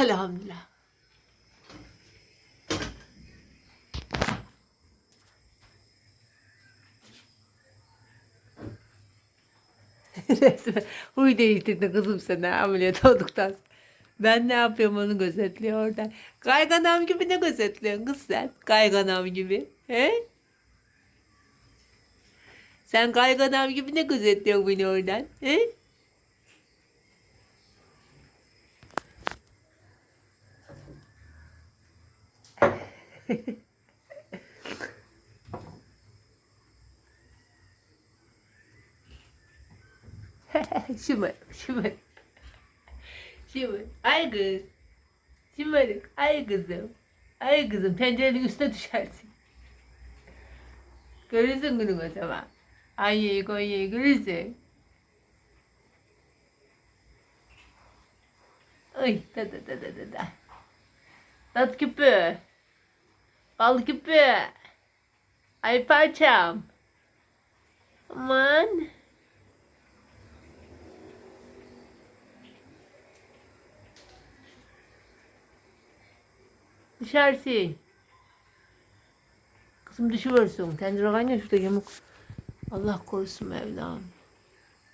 Elhamdülillah. Resmen huy değiştirdin kızım sen ameliyat olduktan sonra. Ben ne yapıyorum onu gözetliyor oradan. Kayganam gibi ne gözetliyorsun kız sen? Kayganam gibi. He? Sen kayganam gibi ne gözetliyorsun beni oradan? He? şımarık, şımarık. Şımarık. Ay kız. Şımarık. Ay kızım. Ay kızım pencerenin üstüne düşersin. Görürsün günün o zaman. Anya'yı Konya'yı görürsün. Ay da da da da da da. Tat küpü. Bal küpü. Ay parçam. Aman. Düşersin. Kızım düşüversin. Tencere kaynıyor şurada yamuk. Allah korusun Mevlam.